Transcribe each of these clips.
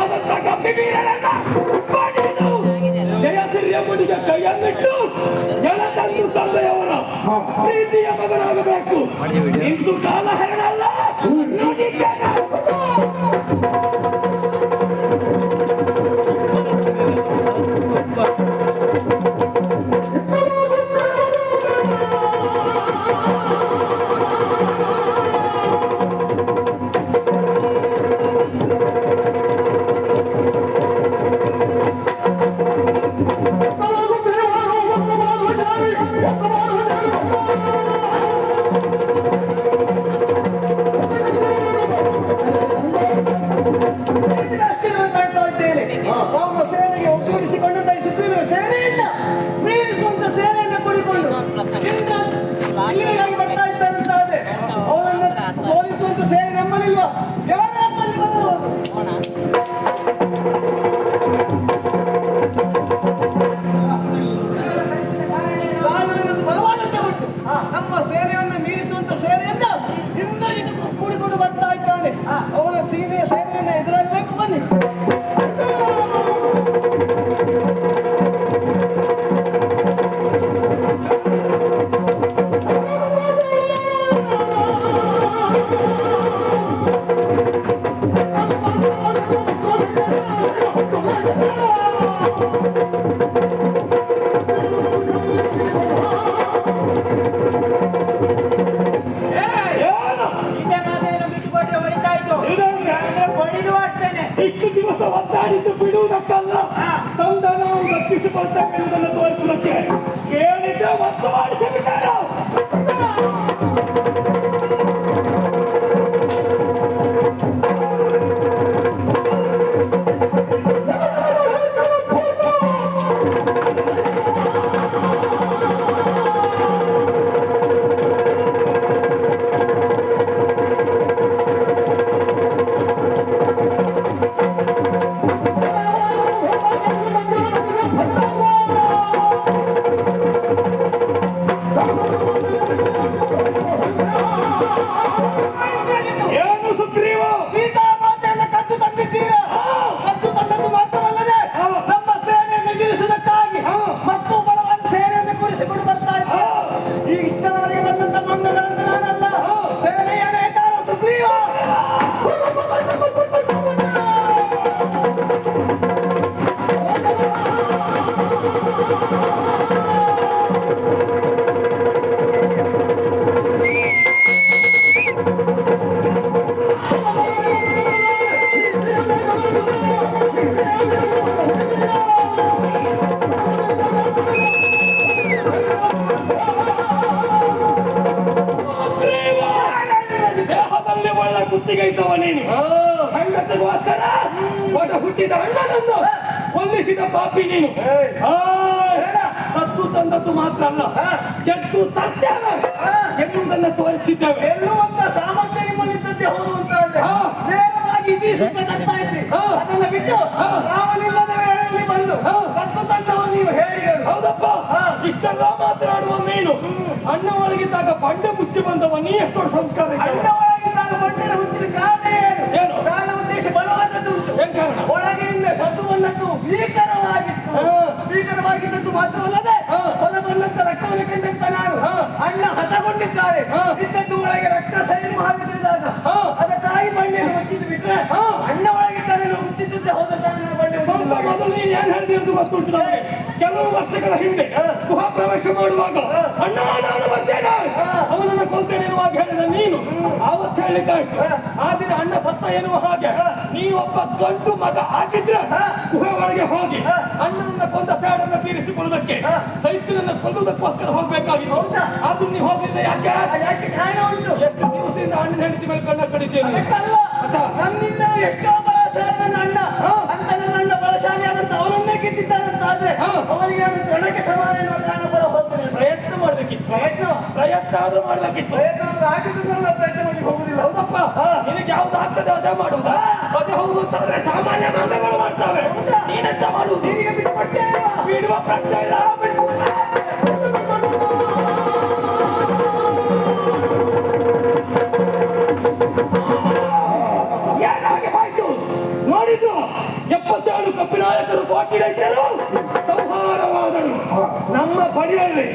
ಎದುರಾದಂತ ಗಂಭೀರನನ್ನ ಬಡಿದು ಜಯಸಿರಿಯ ಮುಡಿಗೆ ಕೈಯನ್ನಿಟ್ಟು. ಎಳತಂದು ತಂದೆಯವರ ಪ್ರೀತಿಯ ಮಗನಾಗಬೇಕು. ಇಂದು ಕಾಲ ಹರಡಲ್ಲ ನುಡಿಗೆನ. ಕೊಲ್ಲಿಸಿದ ಪಾಪಿ ನೀನು. ತತ್ತು ತಂದದ್ದು ಮಾತ್ರ ಅಲ್ಲ. ಕೆದ್ದು ತರ್ತೇವೆ. ಎನ್ನುವುದನ್ನು ತೋರಿಸಿದ್ದೇವೆ. ಗೆಲ್ಲುವಂತ ಸಾಮರ್ಥ್ಯ ನಿಮ್ಮಲ್ಲಿದ್ದದ್ದೇ ಹೌದು ಅಂತ. ನೇರವಾಗಿ ಸುತ್ತ ತರ್ತಾ ಇದ್ರಿ. ಅದನ್ನ ಬಿಟ್ಟು ಹಾ. ಸಾವನಿಲ್ಲದ ವೇಳೆಯಲ್ಲಿ ಬಂದು ತತ್ತು ಕತ್ತು ತಂದವ ನೀವು ಹೇಳಿದರು. ಹೌದಪ್ಪ. ಇಷ್ಟೆಲ್ಲ ಮಾತನಾಡುವ ನೀನು. ಅಣ್ಣ ಒಳಗಿದ್ದಾಗ ಬಂಡೆ ಮುಚ್ಚಿ ಬಂದವ. ನೀ ಎಷ್ಟು ಸಂಸ್ಕಾರ? ಅಣ್ಣ ಒಳಗಿದ್ದಾಗ ಬಂಡೆ ಹುಟ್ಟಿದ ಕಾರಣ ಏನು? ಕಾರಣ ಉದ್ದೇಶ ಬಲವಾದದ್ದು ಏನ್ ಕಾರಣ? ಬಂದದ್ದು ಭೀಕರವಾಗಿತ್ತು. ಭೀಕರವಾಗಿದ್ದದ್ದು ಮಾತ್ರವಲ್ಲದೆ. ಹೊರ ಬಂದಂತ ರಕ್ತವನ್ನು ಕಂಡಂತ ನಾನು. ಅಣ್ಣ ಹತಗೊಂಡಿದ್ದಾರೆ. ಇದ್ದದ್ದು ಒಳಗೆ ರಕ್ತ ಸೈನ್ಯ ಹಾಕಿದಾಗ ಅದ ತಾಯಿ ಬಂಡೆಯನ್ನು ಮುಚ್ಚಿದ್ದು ಬಿಟ್ರೆ. ಅಣ್ಣ ಒಳಗಿದ್ದಾನೆ ನಾವು ಗೊತ್ತಿದ್ದೆ ಹೌದ ತಾನೇ ಬಂಡೆ ಸ್ವಲ್ಪ ಮೊದಲು ನೀನು ಏನ್ ಹೇಳಿದ್ರು ಗೊತ್ತುಂಟು ನಮಗೆ ಕೆಲವು ವರ್ಷಗಳ ಹಿಂದೆ ಗುಹಾ ಪ್ರವೇಶ ಮಾಡುವಾಗ ಅಣ್ಣ ನಾನು ಬರ್ತೇನೆ ಅವನನ್ನು ಕೊಲ್ತೇನೆ ಎನ್ನುವಾಗ ಹೇಳಿದ ನೀನು ಆವತ್ತು ಹೇಳಿದ್ದಾಯ್ತು. ಆ ದಿನ ಅಣ್ಣ ಸತ್ತ ಎನ್ನುವ ಹಾಗೆ ನೀವೊಬ್ಬ ಗಂಡು ಮಗ ಆಗಿದ್ರೆ ಗುಹೆ ಒಳಗೆ ಹೋಗಿ ಅಣ್ಣನನ್ನ ಕೊಂದ ಸ್ಯಾಡನ್ನ ತೀರಿಸಿಕೊಳ್ಳುವುದಕ್ಕೆ ದೈತ್ಯನನ್ನ ಕೊಲ್ಲುವುದಕ್ಕೋಸ್ಕರ ಹೋಗ್ಬೇಕಾಗಿತ್ತು. ಅದು ನೀವು ಹೋಗಿದ್ದ ಯಾಕೆ? ಎಷ್ಟು ದಿವಸದಿಂದ ಅಣ್ಣನ ಹೆಂಡತಿ ಮೇಲೆ ಕಣ್ಣ? ನನ್ನಿಂದ ಎಷ್ಟೋ ನನ್ನ ಅಣ್ಣ. ಆದ್ರೆ ಅವನಿಗೆ ಅದು ಜನಕ್ಕೆ ಸಮಾನ ಎನ್ನುವ ಕಾರಣ ಬಲ ಹೋಗ್ತದೆ ಪ್ರಯತ್ನ ಮಾಡ್ಬೇಕಿತ್ತು. ಪ್ರಯತ್ನ? ಪ್ರಯತ್ನ ಆದ್ರೂ ಮಾಡ್ಬೇಕಿತ್ತು. ಪ್ರಯತ್ನ ಅಂದ್ರೆ ಆಗಿದ್ದು ನನ್ನ ಪ್ರಯತ್ನ ಮಾಡಿ ಹೋಗುದಿಲ್ಲ. ಹೌದಪ್ಪ. ನಿನಗೆ ಯಾವ್ದು ಆಗ್ತದೆ ಅದೇ ಮಾಡುವುದಾ. ಅದೇ ಹೌದು ಅಂತಂದ್ರೆ ಸಾಮಾನ್ಯ ಮಂದಗಳು ಮಾಡ್ತಾವೆ. ನೀನೆಂತ ಮಾಡುವುದು? ನಿನಗೆ? ಬಿಡುವ ಪ್ರಶ್ನೆ ಇಲ್ಲ. ಏನಾಗಿ ಹೋಯ್ತು? ನೋಡಿದ್ದು ಎಪ್ಪತ್ತೇಳು ಕಪ್ಪಿನಾಯಕರು ಸಂಹಾರವಾದರು ಬಳಿಯಲ್ಲಿ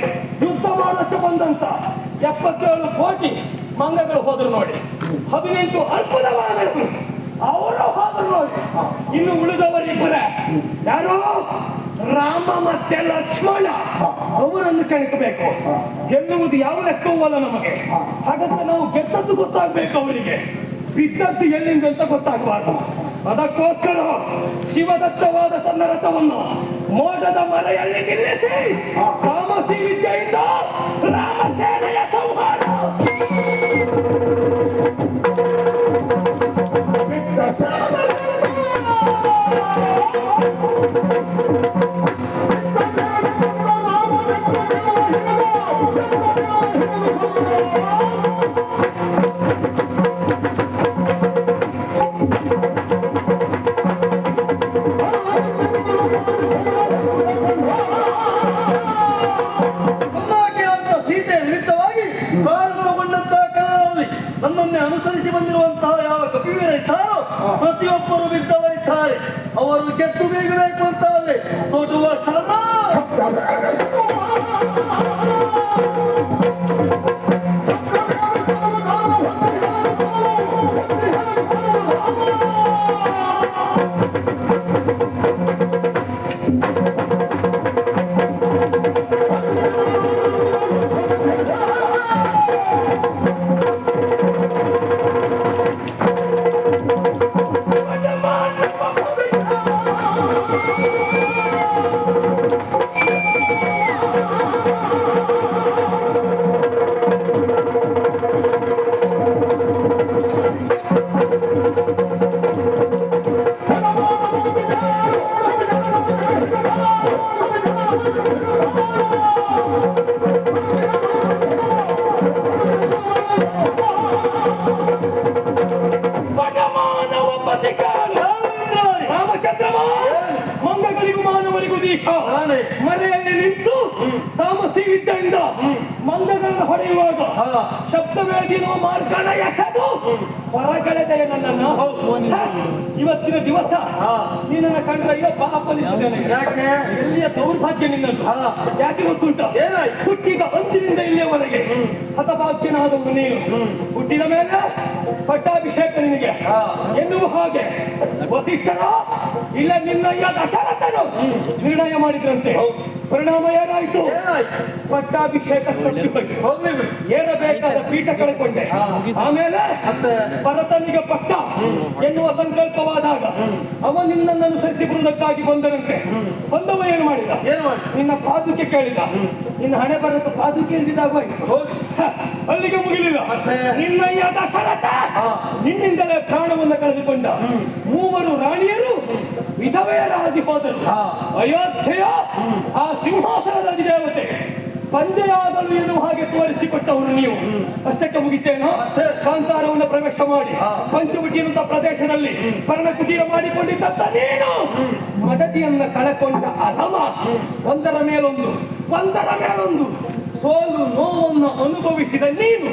ಯುದ್ಧ ಮಾಡೋಕ್ಕೆ ಬಂದಂತ ಎಪ್ಪತ್ತೇಳು ಕೋಟಿ ಮಂಗಗಳು ಹೋದ್ರು ನೋಡಿ. ಹದಿನೆಂಟು ವಾನರರು ಅವರು ಹೋದ್ರು ನೋಡಿ. ಇನ್ನು ಉಳಿದವರಿಬ್ಬರೇ? ಯಾರು? ರಾಮ ಮತ್ತೆ ಲಕ್ಷ್ಮಣ. ಅವರನ್ನು ಕೆಣಕಬೇಕು ಗೆಲ್ಲುವುದು ಯಾವ ಲೆಕ್ಕವಲ್ಲ ನಮಗೆ. ಹಾಗಂತ ನಾವು ಗೆದ್ದದ್ದು ಗೊತ್ತಾಗ್ಬೇಕು ಅವರಿಗೆ. ಬಿದ್ದದ್ದು ಎಲ್ಲಿಂದ ಅಂತ ಗೊತ್ತಾಗಬಾರ್ದು. ಅದಕ್ಕೋಸ್ಕರ ಶಿವದತ್ತವಾದ ತನ್ನ ರಥವನ್ನು ಮೋಡದ ಮಲೆಯಲ್ಲಿ ನಿಲ್ಲಿಸಿ ಗೆದ್ದು ಬೀಗಬೇಕು ಅಂತಾದ್ರೆ ತೊಡುವ ಶ್ರಮ ಮಂಗಗಳಿಗೂ ಮಾನವರಿಗೂ ದೀಶ. ಮನೆಯಲ್ಲಿ ನಿಂತು ತಾಮಸಿ ವಿದ್ಯೆಯಿಂದ ಮಂಗಗಳನ್ನು ಹೊಡೆಯುವಾಗ ಶಬ್ದವೇದಿನ ಮಾರ್ಗಣ ಎಸೆದು ಹೊರಗಳೆದೆಯ ನನ್ನನ್ನು. ಇವತ್ತಿನ ದಿವಸ ನೀನನ್ನ ಕಂಡ್ರೆ ಅಯ್ಯೋ ಪಾಪಲಿಸಿದ್ದೇನೆ ಯಾಕೆ? ಎಲ್ಲಿಯ ದೌರ್ಭಾಗ್ಯ ನಿನ್ನದು? ಯಾಕೆ ಗೊತ್ತುಂಟ? ಹುಟ್ಟಿದ ಅಂತಿನಿಂದ ಇಲ್ಲಿಯವರೆಗೆ ಹತಭಾಗ್ಯನಾದವನು ನೀನು. ಹುಟ್ಟಿದ ಮೇಲೆ ಪಟ್ಟಾಭಿಷೇಕ ನಿನಗೆ. ಎನ್ನುವ ಹಾಗೆ ವಸಿಷ್ಠರು ಇಲ್ಲ ನಿನ್ನಯ್ಯ ದಶರಥನು ನಿರ್ಣಯ ಮಾಡಿದ್ರಂತೆ. ಪರಿಣಾಮ ಏನಾಯ್ತು? ಪಟ್ಟಾಭಿಷೇಕ ಏನಬೇಕಾದ ಏರಬೇಕಾದ ಪೀಠ ಕಳ್ಕೊಂಡೆ. ಆಮೇಲೆ? ಭರತನಿಗೆ ಪಟ್ಟ. ಎನ್ನುವ ಸಂಕಲ್ಪವಾದಾಗ ಅವ ನಿನ್ನನ್ನು ಅನುಸರಿಸಿ ಬೃಂದಕ್ಕಾಗಿ ಬಂದರಂತೆ ಬಂದವ ಏನು ಮಾಡಿದ? ನಿನ್ನ ಪಾದುಕೆ ಕೇಳಿದ. ನಿನ್ನ ಹಣೆ ಬರಬೇಕು ಪಾದುಕೆ ಎಂದಿದ್ದಾಗ ಹೋಗಿ. ಅಲ್ಲಿಗೆ ಮುಗಿಲಿಲ್ಲ? ನಿನ್ನಯ್ಯ ದಶರಥ ನಿನ್ನಿಂದಲೇ ಪ್ರಾಣವನ್ನು ಕಳೆದುಕೊಂಡ. ಮೂವರು ರಾಣಿಯರು ವಿಧವೆಯರಾಗಿ ಹೋದರು. ಅಯೋಧ್ಯೆಯ ಆ ಸಿಂಹಾಸನದ ದೇವತೆ ಪಂಜೆಯಾದಳು ಎನ್ನುವ ಹಾಗೆ ತೋರಿಸಿಕೊಟ್ಟವರು ನೀವು. ಅಷ್ಟಕ್ಕೆ ಮುಗಿತೇನೋ? ಕಾಂತಾರವನ್ನು ಪ್ರವೇಶ ಮಾಡಿ. ಪಂಚಮುಖಿ ಅಂತ ಪ್ರದೇಶದಲ್ಲಿ ಪರ್ಣ ಕುಟೀರ ಮಾಡಿಕೊಂಡಿದ್ದಂತ ನೀನು. ಮಡದಿಯನ್ನ ಕಳಕೊಂಡ ಅಧಮ. ಒಂದರ ಮೇಲೊಂದು ಒಂದರ ಮೇಲೊಂದು. ಸೋಲು ನೋವನ್ನು ಅನುಭವಿಸಿದ ನೀನು.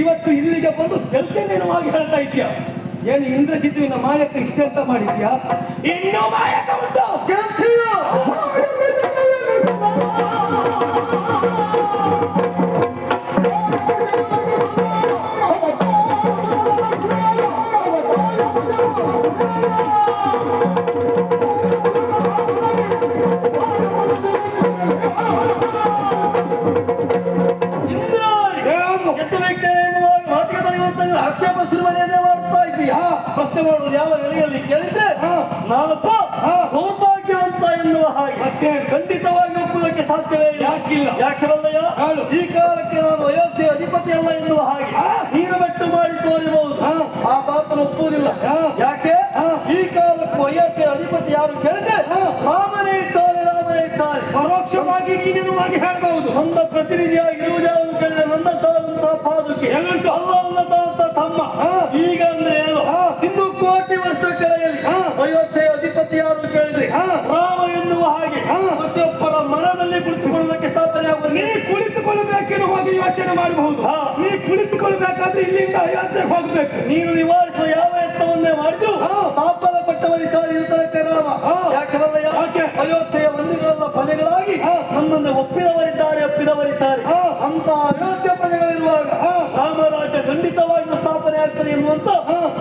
ಇವತ್ತು ಇಲ್ಲಿಗೆ ಬಂದು ಗೆಲ್ತೇನೆ ಹಾಗೆ ಹೇಳ್ತಾ ಇದ್ಯಾ ಏನು ಇಂದ್ರಜಿತ್ತುವಿನ ಮಾಯಕ ಇಷ್ಟ ಅಂತ ಮಾಡಿದ್ಯಾ? ಇನ್ನೂ ಮಾಯಕ ಉಂಟು! ಆಕ್ಷೇಪ ಶುರು ಮಾಡ್ತಾ ಇದ್ದೀಯಾ ಪ್ರಶ್ನೆ ಮಾಡುವುದು ಯಾವ ನೆಲೆಯಲ್ಲಿ ಕೇಳಿದ್ರೆ ನಾನು ನಾನಪ್ಪ ಹಾ. ದೌರ್ಭಾಗ್ಯವಂತ ಎನ್ನುವ ಹಾಗೆ ಖಂಡಿತವಾಗಿ ಒಪ್ಪುವುದಕ್ಕೆ ಸಾಧ್ಯವೇ ಇಲ್ಲ ಯಾಕಿಲ್ಲ? ಯಾಕೆ ಬಲ್ಲಯ್ಯ. ಈ ಕಾಲಕ್ಕೆ ನಾನು ಅಯೋಧ್ಯೆ ಅಧಿಪತಿ ಅಲ್ಲ ಎನ್ನುವ ಹಾಗೆ ನೀರು ಬೆಟ್ಟು ಮಾಡಿ ತೋರಿಬಹುದು ಹಾ. ಆ ಮಾತನ್ನು ಒಪ್ಪುವುದಿಲ್ಲ ಹಾ. ಯಾಕೆ ಈ ಕಾಲಕ್ಕೂ ಅಯೋಧ್ಯೆ ಅಧಿಪತಿ ಯಾರು ಕೇಳಿದ್ರೆ ಹಾ. ರಾಮನೇ ಇದ್ದಾರೆ ರಾಮನೇ ಇದ್ದಾರೆ ಪರೋಕ್ಷವಾಗಿ ನೀನಿನವಾಗಿ ಹೇಳಬಹುದು ನನ್ನ ಪ್ರತಿನಿಧಿಯಾಗಿರುವುದು ಯಾವುದು ಕೇಳಿದ್ರೆ ನನ್ನ ತಾದಂತಹ ಪಾದುಕೆ? ಅಲ್ಲ ಅಲ್ಲದ ತಮ್ಮ ಹಾ. ಈಗ ಅಂದ್ರೆ ಏನು ಹಾ. ಇನ್ನು ಕೋಟಿ ವರ್ಷ ಕೆಳಗಲಿ ಹಾ. ಅಧಿಪತಿ ಯಾರು ಕೇಳಿದ್ರಿ. ರಾಮ ಎನ್ನುವ ಹಾಗೆ. ಪ್ರತಿಯೊಬ್ಬರ ಮನದಲ್ಲಿ ಕುಳಿತುಕೊಳ್ಳುವುದಕ್ಕೆ ಸ್ಥಾಪನೆ ನೀ ಆಗುವುದು ಹೋಗಿ ಯೋಚನೆ ಮಾಡಬಹುದು. ನೀ ಕುಳಿತುಕೊಳ್ಳಬೇಕಾದ್ರೆ ಇಲ್ಲಿಂದ ಅಯೋಧ್ಯೆಗೆ ಹೋಗಬೇಕು ನೀನು ನಿವಾರಿಸುವ ಯಾವ ಯತ್ನವನ್ನೇ ಮಾಡಿದ್ರು ಹಾ. ತಾಪನ ಪಟ್ಟವರಿದ್ದಾರೆ ಇರುವುದಕ್ಕೆ ರಾಮ. ಯಾಕೆ ಯಾಕೆ? ಅಯೋಧ್ಯೆಯ ಮಂದಿರಗಳ ಪ್ರಜೆಗಳಾಗಿ. ನನ್ನನ್ನು ಒಪ್ಪಿದವರಿದ್ದಾರೆ ಒಪ್ಪಿದವರಿದ್ದಾರೆ. ಅಂತ ಅಯೋಧ್ಯೆ ಪ್ರಜೆಗಳಿರುವಾಗ. ರಾಮರಾಜ್ಯ ಖಂಡಿತವಾಗಿಯೂ ಸ್ಥಾಪನೆ ಆಗ್ತದೆ ಎಂಬುವಂತ.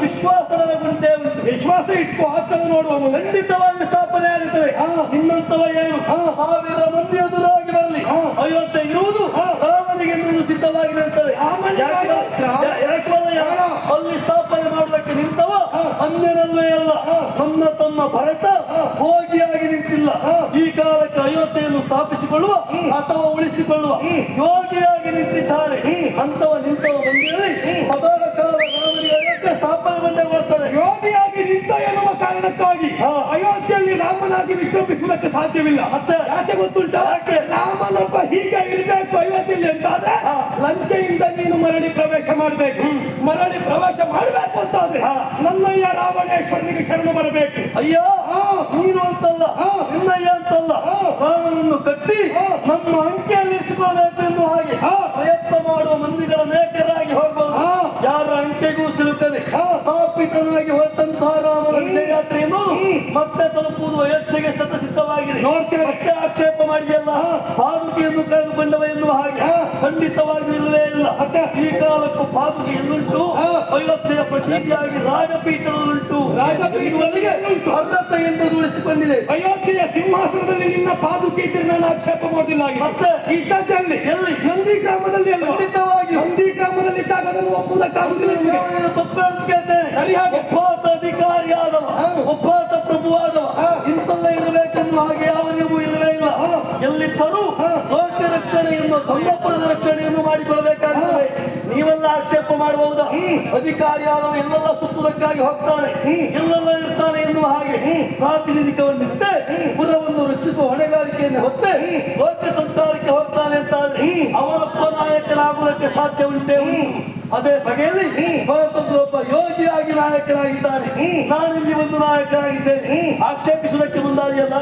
ವಿಶ್ವಾಸ ನನಗುಂಟೆ ಉಂಟು ವಿಶ್ವಾಸ ಇಟ್ಕೋ ಆಗ್ತದೆ ನೋಡುವ. ಖಂಡಿತವಾಗಿ ಸ್ಥಾಪನೆ ಆಗುತ್ತದೆ. ನಿಮ್ಮಂತವ ನಿನ್ನಂತವ ಏನು. ಸಾವಿರ ಮಂದಿ ಎದುರಾಗಿ ಬರಲಿ. ಅಯೋಧ್ಯೆ ಇರುವುದು. ರಾಮನಿಗೆ ಸಿದ್ಧವಾಗಿ ನಿಲ್ತದೆ. ಅಲ್ಲಿ ಸ್ಥಾಪನೆ ಮಾಡುವುದಕ್ಕೆ ನಿಂತವ? ಅಂದಿನಲ್ಲೇ ಅಲ್ಲ. ತಮ್ಮ ನನ್ನ ತಮ್ಮ ಭರತ ಹೋಗಿಯಾಗಿ ನಿಂತಿಲ್ಲ. ಈ ಕಾಲಕ್ಕೆ ಅಯೋಧ್ಯೆಯನ್ನು ಸ್ಥಾಪಿಸಿಕೊಳ್ಳುವ ಅಥವಾ ಉಳಿಸಿಕೊಳ್ಳುವ ಯೋಗಿಯಾಗಿ ನಿಂತಿದ್ದಾರೆ. ಅಂತವ ನಿಂತವ ಬಂದಿರಲಿ. ಕಾರಣಕ್ಕಾಗಿ. ಅಯೋಧ್ಯೆಯಲ್ಲಿ ರಾಮನಾಗಿ ವಿಶ್ರಮಿಸುವುದಕ್ಕೆ ಸಾಧ್ಯವಿಲ್ಲ? ಯಾಕೆ ಗೊತ್ತುಂಟಾ? ರಾಮನೊಬ್ಬ ಹೀಗೆ ಇರಬೇಕು ಅಯೋಧ್ಯೆಯಲ್ಲಿ ಅಂತಾದ್ರೆ. ಲಂಕೆಯಿಂದ ನೀನು ಮರಳಿ ಪ್ರವೇಶ ಮಾಡಬೇಕು ಮರಳಿ ಪ್ರವೇಶ ಮಾಡಬೇಕು ಅಂತಾದ್ರೆ. ನನ್ನಯ್ಯ ರಾವಣೇಶ್ವರನಿಗೆ ಶರಣು ಬರಬೇಕು ಅಯ್ಯ ಹಾ. ನೀನು ಅಂತಲ್ಲ. ನಿನ್ನಯ್ಯ ಅಂತಲ್ಲ. ರಾಮನನ್ನು ಕಟ್ಟಿ. ನಮ್ಮ ಅಂಕೆಯಲ್ಲಿ ಇರಿಸಿಕೊಳ್ಳಬೇಕು ಎಂದು ಹಾಗೆ ಮತ್ತೆ ತಲುಪುವುದು ಅಯೋಧ್ಯೆಗೆ ಶತಸಿದ್ಧವಾಗಿದೆ ನೋಡ್ತೇವೆ. ಮತ್ತೆ ಆಕ್ಷೇಪ ಮಾಡಿದೆಯಲ್ಲ ಪಾದುಕಿಯನ್ನು ಕಳೆದುಕೊಂಡವ ಎನ್ನುವ ಹಾಗೆ. ಖಂಡಿತವಾಗಿ ಇಲ್ಲವೇ ಇಲ್ಲ? ಈ ಕಾಲಕ್ಕೂ ಪಾದುಕೆ ಎಲ್ಲುಂಟು. ಅಯೋಧ್ಯೆಯ ಪ್ರತಿನಿಧಿಯಾಗಿ ರಾಜಪೀಠದಲ್ಲುಂಟು ರಾಜಪೀಠದಲ್ಲಿ ಉಂಟು. ಅರ್ಹತೆಯಿಂದ ಉಳಿಸಿಕೊಂಡಿದೆ ಅಯೋಧ್ಯೆಯ ಸಿಂಹಾಸನದಲ್ಲಿ ನಿನ್ನ ಪಾದುಕೆ ಇದ್ರೆ ನಾನು ಆಕ್ಷೇಪ ಮಾಡಿಲ್ಲ. ಮತ್ತೆ? ಇದ್ದದ್ದಲ್ಲಿ ಎಲ್ಲಿ? ನಂದಿ ಗ್ರಾಮದಲ್ಲಿ? ಖಂಡಿತವಾಗಿ ನಂದಿ ಗ್ರಾಮದಲ್ಲಿ ಇದ್ದಾಗ ನಾನು ಒಪ್ಪುವುದಕ್ಕಾಗುವುದಿಲ್ಲ ತಪ್ಪು ಕೇಳ್ತೇನೆ ಸರಿ ಹಾಗೆ. ಒಬ್ಬಾತ ಪ್ರಭುವಾದವ ಹಾ. ಇಂತಲ್ಲ ಇರಬೇಕೆನ್ನುವ ಹಾಗೆ ಯಾವ ನೀವು ಇಲ್ಲವೇ ಇಲ್ಲ. ಎಲ್ಲಿದ್ದರೂ. ಲೋಕ ರಕ್ಷಣೆಯನ್ನು ತಮ್ಮಪ್ಪನ ರಕ್ಷಣೆಯನ್ನು ಮಾಡಿಕೊಳ್ಳಬೇಕಾಗುತ್ತದೆ ನೀವೆಲ್ಲ ಆಕ್ಷೇಪ ಮಾಡಬಹುದಾ ಅಧಿಕಾರಿಯಾದವ ಎಲ್ಲೆಲ್ಲ ಸುತ್ತುವುದಕ್ಕಾಗಿ ಹೋಗ್ತಾನೆ, ಎಲ್ಲೆಲ್ಲ ಇರ್ತಾನೆ ಎನ್ನುವ ಹಾಗೆ ಪ್ರಾತಿನಿಧಿಕವನ್ನಿಟ್ಟೆ ಪುರವನ್ನು ರಕ್ಷಿಸುವ ಹೊಣೆಗಾರಿಕೆಯನ್ನು ಹೊತ್ತೆ ಲೋಕ ಸಂಚಾರಕ್ಕೆ ಹೋಗ್ತಾನೆ ಅಂತಾದ್ರೆ ಅವರೊಬ್ಬ ನಾಯಕನಾಗುವುದಕ್ಕೆ ಸಾಧ್ಯ ಉಂಟು ಅದೇ ಬಗೆಯಲ್ಲಿ ಒಬ್ಬ ಯೋಗಿಯಾಗಿ ನಾಯಕನಾಗಿದ್ದಾನೆ. ನಾನಿಲ್ಲಿ ಒಂದು ನಾಯಕನಾಗಿದ್ದೇನೆ. ಆಕ್ಷೇಪಿಸುವುದಕ್ಕೆ ಮುಂದಾದಿಯಲ್ಲ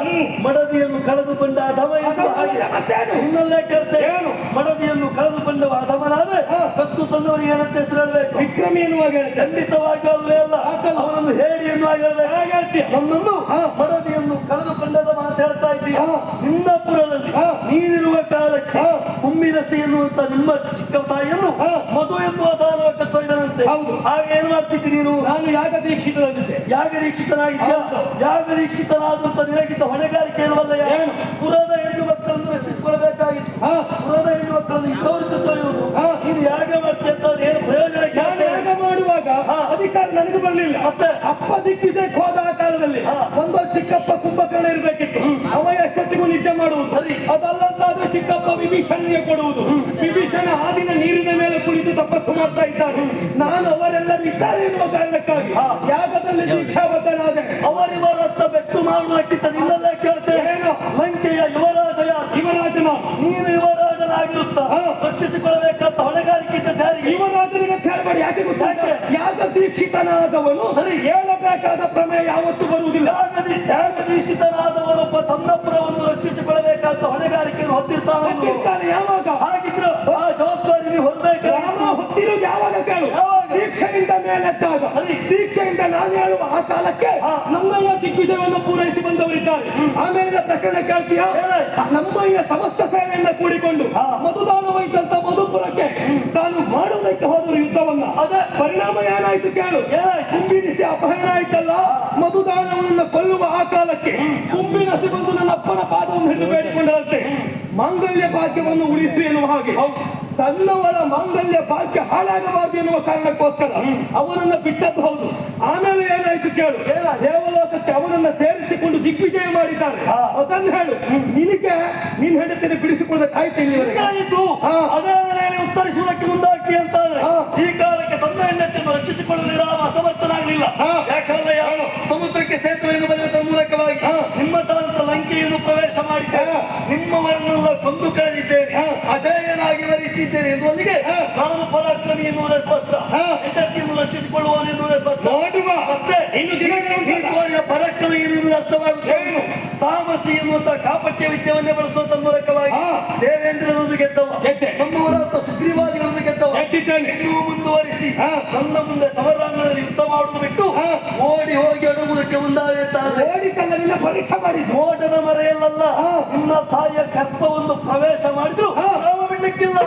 ಮಡದಿಯನ್ನು ಕಳೆದುಕೊಂಡ ಧಮ ಇನ್ನಲ್ಲೇ ಹಾಗೆ. ಕೇಳ್ತೇನೆ ಮಡದಿಯನ್ನು ಕಳೆದುಕೊಂಡವ ಧಮನಾದ್ರೆ ಕತ್ತು ತಂದವರು ಏನಂತ ಹೆಸರು ಹೇಳಬೇಕು? ವಿಕ್ರಮಿ ಎನ್ನುವಾಗ. ಖಂಡಿತವಾಗಿ ಅಲ್ವೇ ಅಲ್ಲ. ಅವನನ್ನು ನನ್ನನ್ನು ಮರದಿಯನ್ನು ಕಳೆದುಕೊಂಡದ ಮಾತು ಹೇಳ್ತಾ ಇದ್ದೀಯ ಹಾ. ನೀನಿರುವ ಕಾಲಕ್ಕೆ. ಕುಮ್ಮಿರಸಿ ಎನ್ನುವಂತ ನಿಮ್ಮ ಚಿಕ್ಕ ತಾಯಿಯನ್ನು. ಮಧು ಎನ್ನುವ ದಾನವಕ್ಕೆ ತೊಯ್ದನಂತೆ. ಹಾಗೆ ಏನ್ ಮಾಡ್ತಿದ್ದಿ ನೀನು ನಾನು ಯಾಗ ದೀಕ್ಷಿತನಾಗಿದ್ದೆ ಯಾಗ ದೀಕ್ಷಿತನಾಗಿದ್ದ ಯಾಗ ದೀಕ್ಷಿತನಾದಂತ ನಿನಗಿದ್ದ ಹೊಣೆಗಾರಿಕೆ ಏನವಲ್ಲ ಏನು? ಪುರದ ಹೆಣ್ಣು ಮಕ್ಕಳನ್ನು ರಕ್ಷಿಸಿಕೊಳ್ಳಬೇಕಾಗಿತ್ತು ಹಾ. ಪುರದ ಹೆಣ್ಣು ಮಕ್ಕಳನ್ನು ಇದ್ದವರಿಗೆ. ನೀನು ಯಾಗ ಮಾಡ್ತೀಯ ಅಂತ ಏನು ಪ್ರಯೋಜನ ನಾನು ಕೇಳ್ತೇನೆ ಯಾಗ ಮಾಡುವಾಗ ಹಾ. ಅಧಿಕಾರ ನನಗೆ ಬರಲಿಲ್ಲ. ಮತ್ತೆ? ಅಪ್ಪ ದಿಕ್ಕಿದೆ ಹೋದ ಆ ಕಾಲದಲ್ಲಿ. ಒಂದು ಚಿಕ್ಕಪ್ಪ ಕುಂಭಕರ್ಣ ಇರ್ಬೇಕಿತ್ತು. ಅವ ಎಷ್ಟೊತ್ತಿಗೂ ನಿದ್ದೆ ಮಾಡುವುದು. ಅದಲ್ಲಂತಾದ್ರೆ ಚಿಕ್ಕಪ್ಪ ವಿಭೀಷಣನಿಗೆ ಕೊಡುವುದು. ವಿಭೀಷಣ ಹಾದಿನ ನೀರಿನ ಮೇಲೆ ಕುಳಿತು ತಪಸ್ಸು ಮಾಡ್ತಾ ಇದ್ದಾರೆ. ನಾನು ಅವರೆಲ್ಲರೂ ಇದ್ದಾರೆ ಎನ್ನುವ ಕಾರಣಕ್ಕಾಗಿ. ಯಾಗದಲ್ಲಿ ದೀಕ್ಷಾಬದ್ಧನಾದೆ ಅವರಿವರತ್ತ ಬೆಟ್ಟು ಮಾಡುವ ನಿನ್ನಲ್ಲೇ ಕೇಳ್ತೇನೆ ಏನು? ಲಂಕೆಯ ಯುವರಾಜ ಯಾರು ಯುವರಾಜನ ನೀನು ಯುವರಾಜನಾಗಿರುತ್ತ ಹಾ. ರಕ್ಷಿಸಿಕೊಳ್ಳಬೇಕಾದ ಜಾರಿಗೆ ಹೇಳ್ಬೇಡಿ ಯಾಕೆ ಗೊತ್ತಾಯ್ತು ಯಾಕೆ? ದೀಕ್ಷಿತನಾದವನು? ಸರಿ. ಹೇಳಬೇಕಾದ ಪ್ರಮೇಯ ಯಾವತ್ತೂ ಬರುವುದಿಲ್ಲ. ಒಬ್ಬ ತನ್ನಪುರವನ್ನು ರಕ್ಷಿಸಿಕೊಳ್ಳಬೇಕಾದ ಹೊಣೆಗಾರಿಕೆಯನ್ನು ಹೊತ್ತಿರ್ತಾನೆ? ಯಾವಾಗ? ಹಾಗಿದ್ರು ಆ ಜವಾಬ್ದಾರಿ ಹೊರಬೇಕು? ಹೊತ್ತಿರೋದು ಯಾವಾಗ ಕೇಳು. ಮೇಲೆದ್ದಾಗ. ದೀಕ್ಷೆಯಿಂದ ನಾನು ಹೇಳುವ ಆ ಕಾಲಕ್ಕೆ. ನಮ್ಮಯ್ಯ ದಿಗ್ವಿಜಯವನ್ನು ಪೂರೈಸಿ ಬಂದವರಿದ್ದಾರೆ. ಆಮೇಲೆ ಪ್ರಕರಣ ಕೇಳ್ತೀಯ? ನಮ್ಮಯ್ಯ ಸಮಸ್ತ ಸೇವೆಯಿಂದ ಕೂಡಿಕೊಂಡು ಹಾ. ಮಧುದಾನವೈತಂತ ಮಧುಪುರಕ್ಕೆ ತಾನು ಮಾಡುವುದಕ್ಕೆ ಹೋದರು ಯುದ್ಧವನ್ನ ಅದೇ. ಪರಿಣಾಮ ಏನಾಯ್ತು ಕೇಳು? ಕುಂಬಿನಿಸಿ ಅಪಹರಣ ಆಯ್ತಲ್ಲ? ಮಧುದಾನವನ್ನ ಕೊಲ್ಲುವ ಆ ಕಾಲಕ್ಕೆ ಕುಂಬಿನಸಿ ಬಂದು ನನ್ನ ಅಪ್ಪನ ಪಾದವನ್ನು ಹಿಡಿದು ಬೇಡಿಕೊಂಡಂತೆ. ಮಾಂಗಲ್ಯ ಭಾಗ್ಯವನ್ನು ಉಳಿಸಿ ಎನ್ನುವ ಹಾಗೆ. ತನ್ನವರ ಮಾಂಗಲ್ಯ ಭಾಗ್ಯ ಹಾಳಾಗಬಾರದು ಎನ್ನುವ ಕಾರಣಕ್ಕೋಸ್ಕರ ಅವರನ್ನ ಬಿಟ್ಟದ್ದು ಹೌದು. ಆಮೇಲೆ ಏನಾಯ್ತು ಕೇಳು. ದೇವಲೋಕಕ್ಕೆ ಅವನನ್ನ ಸೇರಿಸಿಕೊಂಡು ದಿಗ್ವಿಜಯ ಮಾಡಿದ್ದಾರೆ. ಅದನ್ನು ಹೇಳು. ನಿನಗೆ ನಿನ್ ಹೆಂಡತಿನ ಬಿಡಿಸಿಕೊಳ್ಳೋದಕ್ಕಾಯ್ತು ಇಲ್ಲಿವರೆಗೆ. ಅದೇ ನೆಲೆಯಲ್ಲಿ ಉತ್ತರಿಸುವುದಕ್ಕೆ ಮುಂದಾಗ್ತಿ ಅಂತ. ಈ ಕಾಲಕ್ಕೆ ತನ್ನ ಹೆಂಡತಿಯನ್ನು ರಕ್ಷಿಸಿಕೊಳ್ಳಲು ರಾಮ ಅಸಮರ್ಥನಾಗಲಿಲ್ಲ. ಯಾಕಂದ್ರೆ ಯಾರು ಸಮುದ್ರಕ್ಕೆ ಸೇತುವೆಯನ್ನು ಬರೆಯುವ ಮೂಲಕವಾಗಿ ಹಾ. ನಿಮ್ಮ ತಾಂತ ಪ್ರವೇಶ ಮಾಡಿದ್ದೇನೆ. ನಿಮ್ಮವರನ್ನೆಲ್ಲ ಕೊಂದು ಕಳೆದಿದ್ದೇನೆ ಹಾ. ಅಜಯನಾಗಿ ಇದ್ದೇನೆ ಎನ್ನುವಲ್ಲಿಗೆ. ನಾನು ಪರಾಕ್ರಮಿ ಎನ್ನುವುದೇ ಸ್ಪಷ್ಟ. ಹೆಂಡತಿಯನ್ನು ರಕ್ಷಿಸಿಕೊಳ್ಳುವನು ಎನ್ನುವುದೇ ಸ್ಪಷ್ಟ ಮತ್ತೆ ತೋರಿಯ ಪರಾಕ್ರಮಿ ಎನ್ನುವುದು ಅರ್ಥವಾಗುತ್ತದೆ? ತಾಮಸಿ ಎನ್ನುವಂತಹ ಕಾಪಟ್ಯ ವಿದ್ಯವನ್ನೇ ಬಳಸುವಂತ ಮೂಲಕವಾಗಿ. ದೇವೇಂದ್ರನನ್ನು ಗೆದ್ದವ ಗೆದ್ದೆ. ನಮ್ಮವರಾದ ಸುಗ್ರೀವಾದಿಗಳನ್ನು ಗೆದ್ದವ ನನ್ನ ಮುಂದೆ ಸಮರಾಂಗಣದಲ್ಲಿ ಯುದ್ಧ ಮಾಡುವುದು ಬಿಟ್ಟು. ಓಡಿ ಹೋಗಿ ಅಡುಗುವುದಕ್ಕೆ ಮುಂದಾಗುತ್ತಾರೆ ಓಡಿ ನಿನ್ನ ಪರೀಕ್ಷೆ ಮಾಡಿ ಮೋಟದ ಮರೆಯಲ್ಲ. ನಿನ್ನ ತಾಯಿಯ ಕರ್ಪವನ್ನು ಪ್ರವೇಶ ಮಾಡಿದ್ರು. ನಾವು ಬಿಡ್ಲಿಕ್ಕಿಲ್ಲ